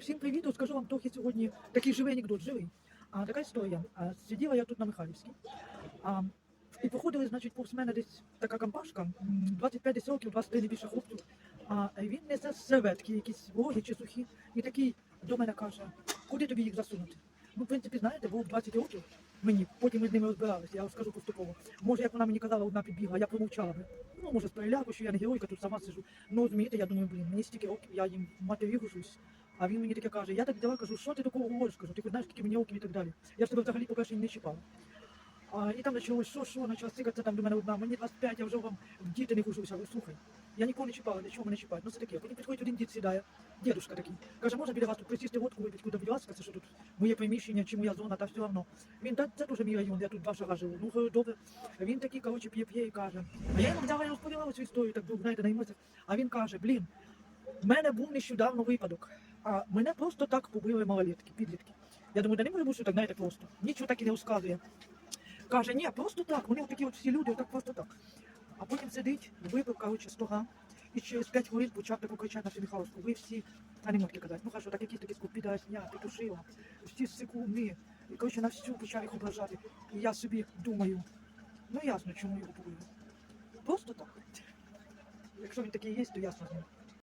Всім привіт, скажу вам трохи сьогодні такий живий анекдот, живий. А така історія. А, сиділа я тут на Михайлівській. А, і походили, значить, повз мене десь така компашка, 25 десь років, 23 не більше хлопців. А він несе серветки, якісь вологі чи сухі, і такий до мене каже, куди тобі їх засунути? Ну, в принципі, знаєте, було 20 років мені, потім ми з ними розбиралися, я розкажу поступово. Може, як вона мені казала, одна підбігла, я промовчала би. Ну, може, з що я не геройка, тут сама сижу. Ну, розумієте, я думаю, блін, мені стільки років, я їм матері гожусь. А він мені таке каже, я так дала, кажу, що ти такого говориш? Кажу, ти знаєш, скільки мені і так далі. Я ж тебе взагалі, по-перше, не чіпала. А, і там почалось, що, що, почала цикатися там до мене одна, мені 25, я вже вам в діти не хожуся. Говорю, слухай, я нікого не чіпала, для чого мене чіпають? Ну це таке. Потім підходить один дід сідає, дідушка такий. Каже, можна біля вас тут присісти водку випити, куди будь ласка, це що тут моє приміщення чи моя зона, та все одно. Він, та це дуже мій район, я тут два шага живу. Ну, добре. Він такий, коротше, п'є-п'є і каже. А я йому взяла і розповіла цю історію, так знаєте, на емоціях. А він каже, блін, в мене був нещодавно випадок, а мене просто так побили малолітки, підлітки. Я думаю, да не може бути, так, знаєте, просто. Нічого так і не розказує. Каже, ні, просто так, вони такі от всі люди, отак просто так. А потім сидить, випив, коротше, 100 грам, і через 5 хвилин почав таку кричати на всю Михайловську. Ви всі, та не можете казати, ну хорошо, так якісь такі скупі підросня, петушила, всі секунди. І, коротше, на всю почав їх ображати. І я собі думаю, ну ясно, чому його побили. Просто так. Якщо він такий є, то ясно з ним.